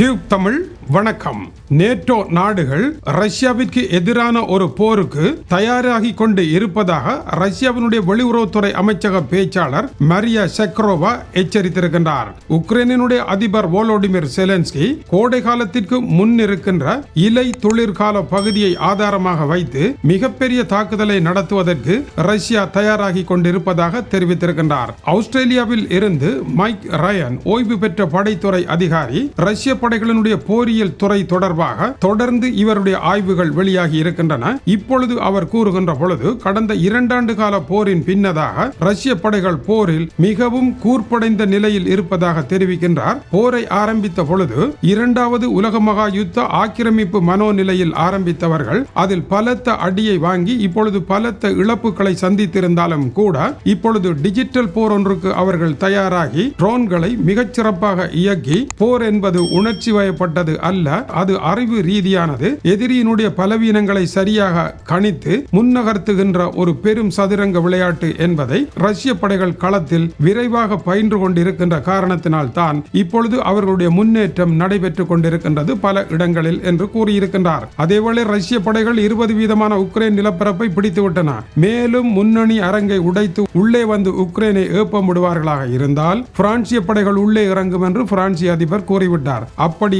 Tube Tamil வணக்கம். NATO நாடுகள் ரஷ்யாவிற்கு எதிரான ஒரு போருக்கு தயாராகி கொண்டு இருப்பதாக ரஷ்யாவினுடைய வெளியுறவுத்துறை அமைச்சக பேச்சாளர் மரியா செக்ரோவா எச்சரித்திருக்கின்றார். உக்ரைனினுடைய அதிபர் வோலோடிமிர் செலன்ஸ்கி கோடை காலத்திற்கு முன் இருக்கின்ற இலை தொழிற்கால பகுதியை ஆதாரமாக வைத்து மிகப்பெரிய தாக்குதலை நடத்துவதற்கு ரஷ்யா தயாராகி கொண்டிருப்பதாக தெரிவித்திருக்கின்றார். ஆஸ்திரேலியாவில் இருந்து மைக் ரயன் ஓய்வு பெற்ற படைத்துறை அதிகாரி ரஷ்ய படைகளினுடைய போரியல் துறை தொடர்பாக தொடர்ந்து இவருடைய ஆய்வுகள் வெளியாகி இருக்கின்றன. இப்பொழுது அவர் கூறுகின்ற பொழுது கடந்த இரண்டாண்டு கால போரின் பின்னதாக ரஷ்ய படைகள் போரில் மிகவும் கூர்ப்படைந்த நிலையில் இருப்பதாக தெரிவிக்கின்றார். போரை ஆரம்பித்த பொழுது இரண்டாவது உலக மகா யுத்த ஆக்கிரமிப்பு மனோநிலையில் ஆரம்பித்தவர்கள் அதில் பலத்த அடியை வாங்கி இப்பொழுது பலத்த இழப்புகளை சந்தித்திருந்தாலும் கூட இப்பொழுது டிஜிட்டல் போர் ஒன்றுக்கு அவர்கள் தயாராகி ட்ரோன்களை மிகச்சிறப்பாக இயக்கி போர் என்பது உணர்ச்சி வயப்பட்டது அல்ல அது அறிவு ரீதியானது. எதிரியினுடைய பலவீனங்களை சரியாக கணித்து முன்னகர்த்துகின்ற ஒரு பெரும் சதுரங்க விளையாட்டு என்பதை ரஷ்ய படைகள் களத்தில் விரைவாக பயின்று கொண்டிருக்கின்ற காரணத்தினால் தான் இப்பொழுது அவர்களுடைய முன்னேற்றம் நடைபெற்றுக் கொண்டிருக்கின்றது பல இடங்களில் என்று கூறியிருக்கின்றார். அதேவேளை ரஷ்ய படைகள் இருபது வீதமான உக்ரைன் நிலப்பரப்பை பிடித்துவிட்டன. மேலும் முன்னணி அரங்கை உடைத்து உள்ளே வந்து உக்ரைனை ஏப்பம் விடுவார்களாக இருந்தால் பிரான்சிய படைகள் உள்ளே இறங்கும் என்று பிரான்சிய அதிபர் கூறிவிட்டார். அப்படி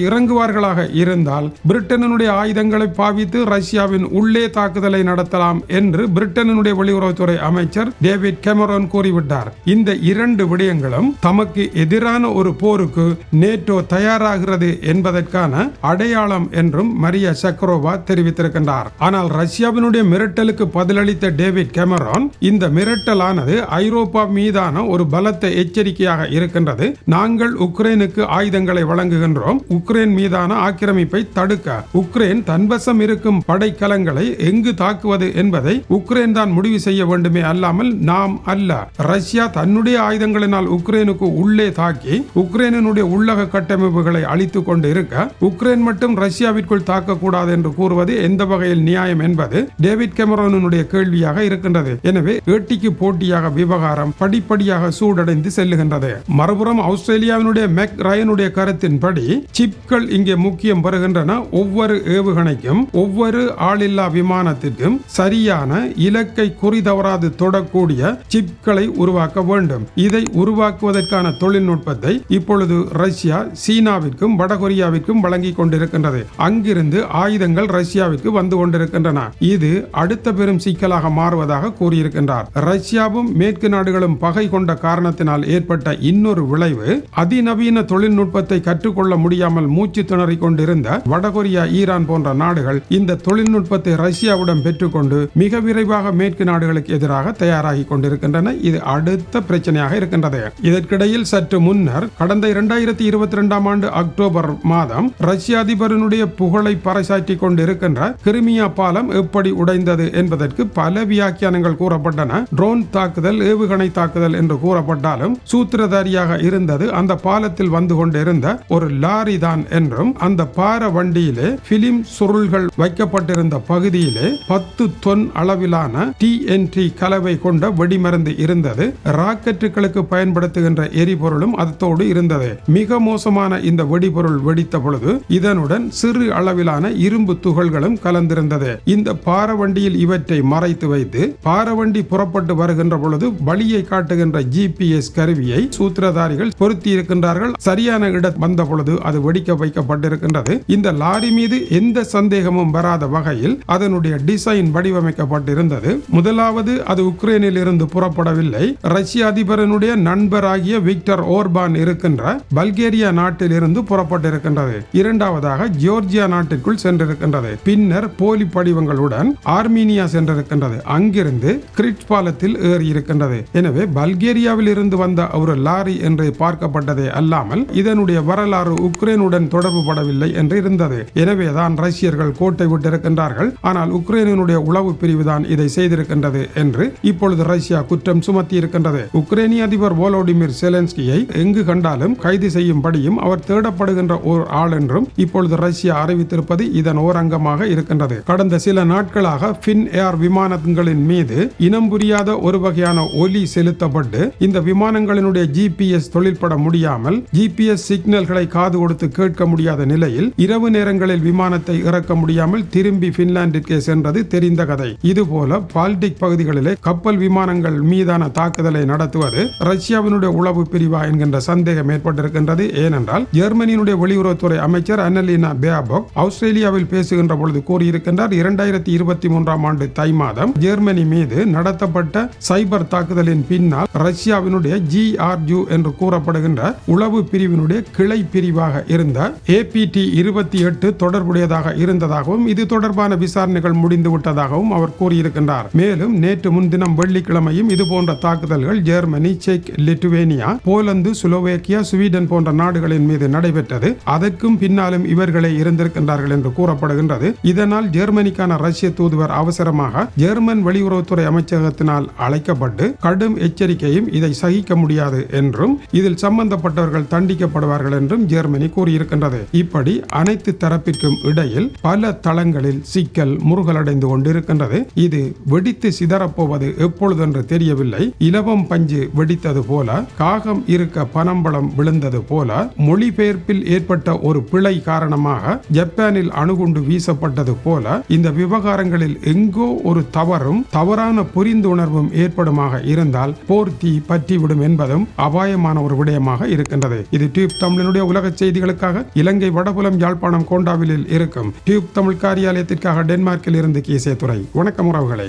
தயார்களாக இருந்தால் பிரிட்டனுடைய ஆயுதங்களை பாவித்து ரஷ்யாவின் உள்ளே தாக்குதலை நடத்தலாம் என்று பிரிட்டனுடைய வெளியுறவுத்துறை அமைச்சர் டேவிட் கெமரோன் கூறிவிட்டார். இந்த இரண்டு விடயங்களும் தமக்கு எதிரான ஒரு போருக்கு நேட்டோ தயாராகிறது என்பதற்கான அடையாளம் என்றும் மரியா சக்ரோவா தெரிவித்திருக்கின்றார். ஆனால் ரஷ்யாவினுடைய மிரட்டலுக்கு பதிலளித்த டேவிட் கெமரோன் இந்த மிரட்டலானது ஐரோப்பா மீதான ஒரு பலத்த எச்சரிக்கையாக இருக்கின்றது. நாங்கள் உக்ரைனுக்கு ஆயுதங்களை வழங்குகின்றோம். உக்ரைன் மீதான மீதான ஆக்கிரமிப்பை தடுக்க உக்ரைன் தன்வசம் இருக்கும் படைக்கலங்களை எங்கு தாக்குவது என்பதை உக்ரைன் தான் முடிவு செய்ய வேண்டுமே அல்லாமல் நாம் அல்ல. ரஷ்யா தன்னுடைய ஆயுதங்களினால் உக்ரைனுக்கு உள்ளே தாக்கி உக்ரைனுடைய உள்ளக கட்டமைப்புகளை அழித்துக் கொண்டு இருக்க உக்ரைன் மட்டும் ரஷ்யாவிற்குள் தாக்கக்கூடாது என்று கூறுவது எந்த வகையில் நியாயம் என்பது டேவிட் கெமரோனுடைய கேள்வியாக இருக்கின்றது. எனவே ஏட்டிக்கு போட்டியாக விவகாரம் படிப்படியாக சூடடைந்து செல்லுகின்றது. மறுபுறம் ஆஸ்திரேலியாவினுடைய மெக் ரயனுடைய கருத்தின்படி சிப்கள் இங்கே முக்கியம் பெறுகின்றன ஒவ்வொரு ஏவுகணைக்கும் ஒவ்வொரு ஆளில்லா விமானத்திற்கும் சரியான இலக்கை குறிதவறாது தொடக்கூடிய சிப்களை உருவாக்க வேண்டும். இதை உருவாக்குவதற்கான தொழில்நுட்பத்தை இப்பொழுது ரஷ்யா சீனாவிற்கும் வடகொரியாவிற்கும் வழங்கி கொண்டிருக்கின்றது. அங்கிருந்து ஆயுதங்கள் ரஷ்யாவிற்கு வந்து கொண்டிருக்கின்றன. இது அடுத்த பெரும் சிக்கலாக மாறுவதாக கூறியிருக்கின்றார். ரஷ்யாவும் மேற்கு நாடுகளும் பகை கொண்ட காரணத்தினால் ஏற்பட்ட இன்னொரு விளைவு அதிநவீன தொழில்நுட்பத்தை கற்றுக்கொள்ள முடியாமல் மூச்சு திணறிக் கொண்டிருந்த வடகொரியா ஈரான் போன்ற நாடுகள் இந்த தொழில்நுட்பத்தை ரஷ்யாவுடன் பெற்றுக்கொண்டு மிக விரைவாக மேற்கு நாடுகளுக்கு எதிராக தயாராகி கொண்டிருக்கின்றன. இது அடுத்த பிரச்சனையாக இருக்கின்றது. இதற்கிடையில் சற்று முன்னர் கடந்த இரண்டாயிரத்தி இருபத்தி இரண்டாம் ஆண்டு அக்டோபர் மாதம் ரஷ்ய அதிபரனுடைய புகழை பறைசாற்றி கொண்டிருக்கின்ற கிருமியா பாலம் எப்படி உடைந்தது என்பதற்கு பல வியாக்கியானங்கள் கூறப்பட்டன. ட்ரோன் தாக்குதல் ஏவுகணை தாக்குதல் என்று கூறப்பட்டாலும் சூத்திரதாரியாக இருந்தது. அந்த பாலத்தில் வந்து கொண்டிருந்த ஒரு லாரி தான் என்றும் அந்த பார வண்டியிலே பிலிம் சுருள்கள் வைக்கப்பட்டிருந்த பகுதியிலே பத்து தொன் அளவிலான டிஎன்டி கலவை கொண்ட வெடிமருந்து இருந்தது. ராக்கெட்டுகளுக்கு பயன்படுத்துகின்ற எரிபொருளும் அதோடு இருந்தது. மிக மோசமான இந்த வெடிபொருள் வெடித்த பொழுது இதனுடன் சிறு அளவிலான இரும்பு துகள்களும் கலந்திருந்தது. இந்த பாரவண்டியில் இவற்றை மறைத்து வைத்து பாரவண்டி புறப்பட்டு வருகின்ற பொழுது வழியை காட்டுகின்ற ஜிபிஎஸ் கருவியை சூத்திரதாரிகள் பொருத்தி இருக்கின்றார்கள் சரியான இடம் வந்த பொழுது அது வெடிக்க வடிவமைக்கப்பட்டிருக்கின்றது. இந்த லாரி மீது எந்த சந்தேகமும் வராத வகையில் அதனுடைய டிசைன் வடிவமைக்கப்பட்டிருந்தது. முதலாவது அது உக்ரைனில் இருந்து புறப்படவில்லை. ரஷ்ய அதிபரனுடைய நண்பராகிய விக்டர் ஓர்பான் இருக்கின்ற பல்கேரியா நாட்டில் இருந்து புறப்பட்டிருக்கின்றது. இரண்டாவதாக ஜோர்ஜியா நாட்டிற்குள் சென்றிருக்கின்றது. பின்னர் போலி படிவங்களுடன் ஆர்மீனியா சென்றிருக்கின்றது. அங்கிருந்து கிரிட் பாலத்தில் ஏறி இருக்கின்றது எனவே பல்கேரியாவில் இருந்து வந்த ஒரு லாரி என்று பார்க்கப்பட்டதே அல்லாமல் இதனுடைய வரலாறு உக்ரைனுடன் தொடர்பு தொடர்புபடவில்லை என்று இருந்தது. எனவேதான் ரஷ்யர்கள் கோட்டை விட்டிருக்கின்றார்கள். ஆனால் உக்ரைனுடைய உளவு பிரிவு தான் இதை செய்திருக்கின்றது என்று இப்பொழுது ரஷ்யா குற்றம் சுமத்தி இருக்கின்றது உக்ரைனிய அதிபர் வோலோடிமிர் செலன்ஸ்கியை எங்கு கண்டாலும் கைது செய்யும்படியும் அவர் தேடப்படுகின்ற ஒரு ஆள் என்றும் இப்பொழுது ரஷ்யா அறிவித்திருப்பது இதன் ஓரங்கமாக இருக்கின்றது. கடந்த சில நாட்களாக பின் ஏர் விமானங்களின் மீது இனம் புரியாத ஒரு வகையான ஒலி செலுத்தப்பட்டு இந்த விமானங்களினுடைய ஜிபிஎஸ் தொழில்பட முடியாமல் ஜிபிஎஸ் சிக்னல்களை காது கொடுத்து கேட்க முடியாது முடியாத நிலையில் இரவு நேரங்களில் விமானத்தை இறக்க முடியாமல் திரும்பி பின்லாந்திற்கே சென்றது தெரிந்த கதை. இதுபோல பால்டிக் பகுதிகளிலே கப்பல் விமானங்கள் மீதான தாக்குதலை நடத்துவது ரஷ்யாவினுடைய உளவு பிரிவா என்கின்ற சந்தேகம் ஏற்பட்டிருக்கின்றது. ஏனென்றால் ஜெர்மனியினுடைய வெளியுறவுத்துறை அமைச்சர் அன்னலீனா பேபோக் ஆஸ்திரேலியாவில் பேசுகின்ற பொழுது கூறியிருக்கின்றார் இரண்டாயிரத்தி இருபத்தி மூன்றாம் ஆண்டு தை மாதம் ஜெர்மனி மீது நடத்தப்பட்ட சைபர் தாக்குதலின் பின்னால் ரஷ்யாவினுடைய ஜிஆர்யூ என்று கூறப்படுகின்ற உளவு பிரிவினுடைய கிளை பிரிவாக இருந்த ஏ ஏபிடி இருபத்தி எட்டு தொடர்புடையதாக இருந்ததாகவும் இது தொடர்பான விசாரணைகள் முடிந்து விட்டதாகவும் அவர் கூறியிருக்கின்றார். மேலும் நேற்று முன்தினம் வெள்ளிக்கிழமையும் இது போன்ற தாக்குதல்கள் ஜெர்மனி செக் லிட்டுவேனியா போலந்து சுலோவேக்கியா ஸ்வீடன் போன்ற நாடுகளின் மீது நடைபெற்றது. அதற்கும் பின்னாலும் இவர்களே இருந்திருக்கின்றார்கள் என்று கூறப்படுகின்றது. இதனால் ஜெர்மனிக்கான ரஷ்ய தூதுவர் அவசரமாக ஜெர்மன் வெளியுறவுத்துறை அமைச்சகத்தினால் அழைக்கப்பட்டு கடும் எச்சரிக்கையும் இதை சகிக்க முடியாது என்றும் இதில் சம்பந்தப்பட்டவர்கள் தண்டிக்கப்படுவார்கள் என்றும் ஜெர்மனி கூறியிருக்கின்றது. இப்படி அனைத்து தரப்பிற்கும் இடையில் பல தளங்களில் சிக்கல் முருகலடைந்து கொண்டிருக்கின்றது. இது வெடித்து சிதறப்போவது எப்பொழுதென்று தெரியவில்லை. இலவம் பஞ்சு வெடித்தது போல காகம் இருக்க பனம்பழம் விழுந்தது போல மொழிபெயர்ப்பில் ஏற்பட்ட ஒரு பிழை காரணமாக ஜப்பானில் அணுகுண்டு வீசப்பட்டது போல இந்த விவகாரங்களில் எங்கோ ஒரு தவறும் தவறான புரிந்துணர்வும் ஏற்படுமாக இருந்தால் போர் தீ பற்றிவிடும் என்பதும் அபாயமான ஒரு விடயமாக இருக்கின்றது. இது டியூப் தமிழனுடைய உலக செய்திகளுக்காக. இலங்கை இலங்கை வடபுலம் யாழ்ப்பாணம் கோண்டாவிலில் இருக்கும் டியூப் தமிழ் காரியாலயத்திற்காக டென்மார்க்கில் இருந்து கீசே துறை வணக்கம் உறவுகளே.